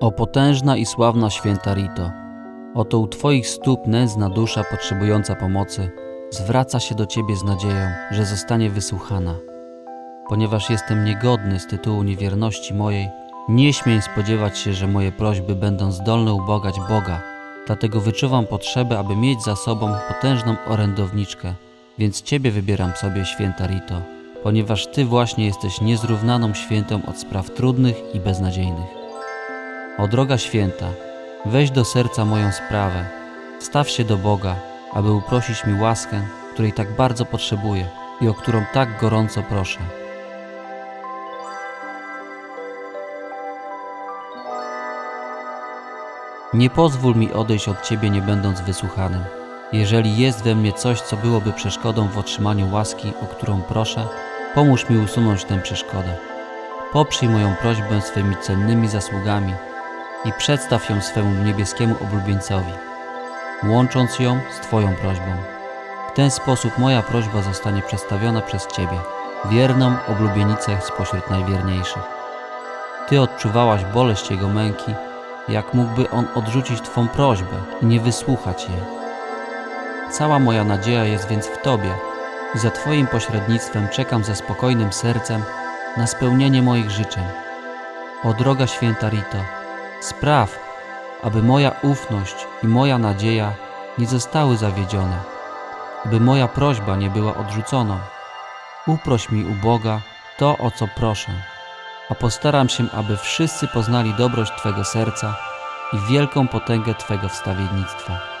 O potężna i sławna święta Rito, oto u Twoich stóp nędzna dusza potrzebująca pomocy zwraca się do Ciebie z nadzieją, że zostanie wysłuchana. Ponieważ jestem niegodny z tytułu niewierności mojej, nie śmiej spodziewać się, że moje prośby będą zdolne ubogać Boga. Dlatego wyczuwam potrzebę, aby mieć za sobą potężną orędowniczkę, więc Ciebie wybieram sobie, święta Rito, ponieważ Ty właśnie jesteś niezrównaną świętą od spraw trudnych i beznadziejnych. O droga święta, weź do serca moją sprawę, staw się do Boga, aby uprosić mi łaskę, której tak bardzo potrzebuję i o którą tak gorąco proszę. Nie pozwól mi odejść od Ciebie, nie będąc wysłuchanym. Jeżeli jest we mnie coś, co byłoby przeszkodą w otrzymaniu łaski, o którą proszę, pomóż mi usunąć tę przeszkodę. Poprzyj moją prośbę swymi cennymi zasługami i przedstaw ją swemu niebieskiemu oblubieńcowi, łącząc ją z Twoją prośbą. W ten sposób moja prośba zostanie przedstawiona przez Ciebie, wierną oblubienicę spośród najwierniejszych. Ty odczuwałaś boleść Jego męki, jak mógłby On odrzucić Twą prośbę i nie wysłuchać jej. Cała moja nadzieja jest więc w Tobie i za Twoim pośrednictwem czekam ze spokojnym sercem na spełnienie moich życzeń. O droga święta Rito, spraw, aby moja ufność i moja nadzieja nie zostały zawiedzione, aby moja prośba nie była odrzuconą. Uproś mi u Boga to, o co proszę, a postaram się, aby wszyscy poznali dobroć Twego serca i wielką potęgę Twego wstawiennictwa.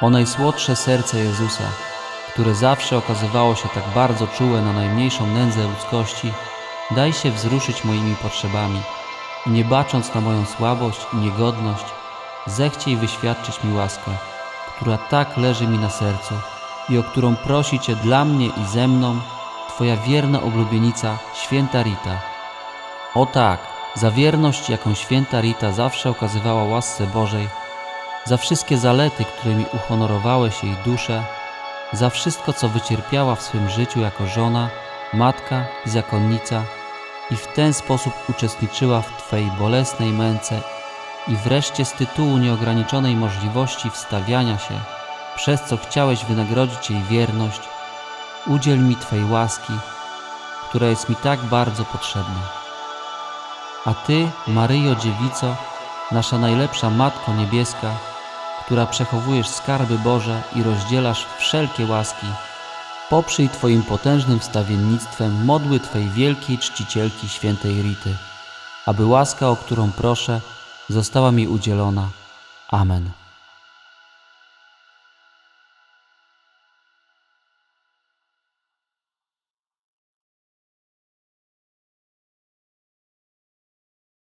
O najsłodsze serce Jezusa, które zawsze okazywało się tak bardzo czułe na najmniejszą nędzę ludzkości, daj się wzruszyć moimi potrzebami i nie bacząc na moją słabość i niegodność, zechciej wyświadczyć mi łaskę, która tak leży mi na sercu i o którą prosi Cię dla mnie i ze mną Twoja wierna oblubienica, święta Rita. O tak, za wierność, jaką święta Rita zawsze okazywała łasce Bożej, za wszystkie zalety, którymi uhonorowałeś jej duszę, za wszystko, co wycierpiała w swym życiu jako żona, matka i zakonnica i w ten sposób uczestniczyła w Twojej bolesnej męce i wreszcie z tytułu nieograniczonej możliwości wstawiania się, przez co chciałeś wynagrodzić jej wierność, udziel mi Twej łaski, która jest mi tak bardzo potrzebna. A Ty, Maryjo Dziewico, nasza najlepsza Matko Niebieska, która przechowujesz skarby Boże i rozdzielasz wszelkie łaski, poprzyj Twoim potężnym wstawiennictwem modły Twej wielkiej czcicielki świętej Rity, aby łaska, o którą proszę, została mi udzielona. Amen.